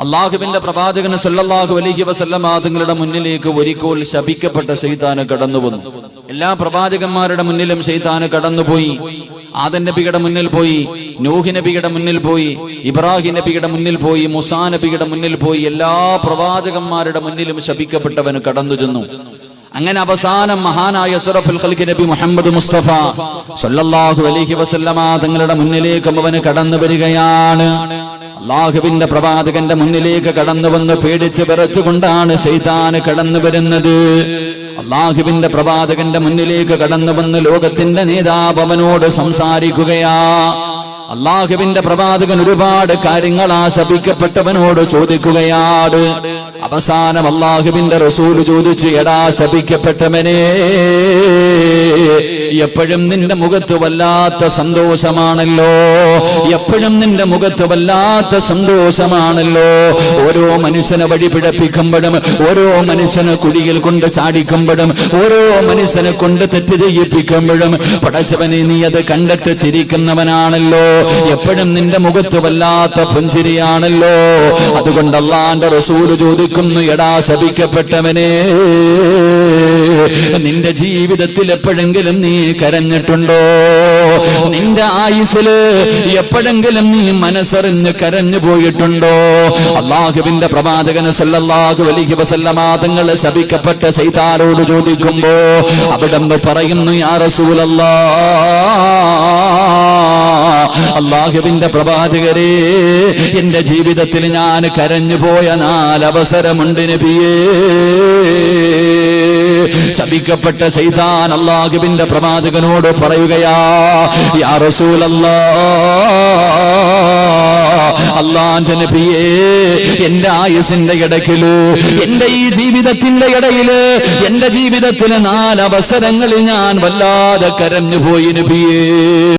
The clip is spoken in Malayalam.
അള്ളാഹുവിന്റെ പ്രവാചകൻ സല്ലാഹു അലഹി വസല്ലമ തങ്ങളുടെ മുന്നിലേക്ക് ഒരിക്കൽ ശപിക്കപ്പെട്ട കടന്നു വന്നു. എല്ലാ പ്രവാചകന്മാരുടെ മുന്നിലും ശൈതാന് കടന്നുപോയി. ആദൻ നബിയുടെ മുന്നിൽ പോയി നൂഹി നബിയുടെ മുന്നിൽ പോയി ഇബ്രാഹിം നബിയുടെ മുന്നിൽ പോയി മുസാ നബിയുടെ മുന്നിൽ പോയി എല്ലാ പ്രവാചകന്മാരുടെ മുന്നിലും ശപിക്കപ്പെട്ടവന് കടന്നു ചെന്നു. അങ്ങനെ അവസാനം മഹാനായ സുറഫുൽ ഖൽഖി നബി മുഹമ്മദ് മുസ്തഫ സല്ലല്ലാഹു അലൈഹി വസല്ലമ തങ്ങളുടെ മുന്നിലേക്ക് അവന് കടന്നു വരികയാണ്. അള്ളാഹുവിന്റെ പ്രവാചകന്റെ മുന്നിലേക്ക് കടന്നു വന്ന് പേടിച്ച് വിറച്ചുകൊണ്ടാണ് ശൈതാന് കടന്നു വരുന്നത്. അള്ളാഹുവിന്റെ പ്രവാചകന്റെ മുന്നിലേക്ക് കടന്നു വന്ന് ലോകത്തിന്റെ നേതാവ് അവനോട് സംസാരിക്കുകയാ. അള്ളാഹുവിന്റെ പ്രവാചകൻ ഒരുപാട് കാര്യങ്ങൾ ആശപിക്കപ്പെട്ടവനോട് ശപിക്കപ്പെട്ടവനോട് ചോദിക്കുകയാണ്. അവസാനം അള്ളാഹുവിന്റെ റസൂൽ ചോദിച്ചു എടാ ശപിക്കപ്പെട്ടവനെ എപ്പോഴും നിന്റെ മുഖത്ത് വല്ലാത്ത സന്തോഷമാണല്ലോ. എപ്പോഴും നിന്റെ മുഖത്ത് വല്ലാത്ത സന്തോഷമാണല്ലോ. ഓരോ മനുഷ്യനെ വഴി പിഴപ്പിക്കുമ്പോഴും ഓരോ മനുഷ്യനെ കുഴിയിൽ കൊണ്ട് ചാടിക്കുമ്പോഴും ഓരോ മനുഷ്യനെ കൊണ്ട് തെറ്റ് ചെയ്യിപ്പിക്കുമ്പോഴും പടച്ചവനെ നീ അത് കണ്ടിട്ട് ചിരിക്കുന്നവനാണല്ലോ. എപ്പോഴും നിന്റെ മുഖത്ത് വല്ലാത്ത പുഞ്ചിരിയാണല്ലോ. അതുകൊണ്ട് അള്ളാന്റെ റസൂൽ ചോദിക്കുന്നു എടാ ശപിക്കപ്പെട്ടവനെ നിന്റെ ജീവിതത്തിൽ എപ്പോഴെങ്കിലും നീ കരഞ്ഞിട്ടുണ്ടോ? നിന്റെ ആയുസിൽ എപ്പോഴെങ്കിലും നീ മനസ്സറിഞ്ഞ് കരഞ്ഞു പോയിട്ടുണ്ടോ? അള്ളാഹുവിന്റെ പ്രവാചകന് സല്ലല്ലാഹു അലൈഹി വസല്ലമ തങ്ങൾ ശപിക്കപ്പെട്ട സൈതാരോട് ചോദിക്കുമ്പോ അവിടെ പറയുന്നു യാ റസൂലല്ലാ അള്ളാഹുവിന്റെ പ്രവാചകരെ എന്റെ ജീവിതത്തിൽ ഞാൻ കരഞ്ഞു പോയ നാലവസരമുണ്ട് നബിയേ. ശപിക്കപ്പെട്ട ചെയ്താൻ അള്ളാഹുവിന്റെ പ്രവാചകനോട് പറയുകയാ യാ അള്ളാന്റെ നബിയേ എന്റെ ആയുസിന്റെ ഇടയ്ക്കിൽ എന്റെ ഈ ജീവിതത്തിന്റെ ഇടയിൽ എന്റെ ജീവിതത്തിലെ നാലവസരങ്ങളിൽ ഞാൻ വല്ലാതെ കരഞ്ഞു പോയി നബിയേ.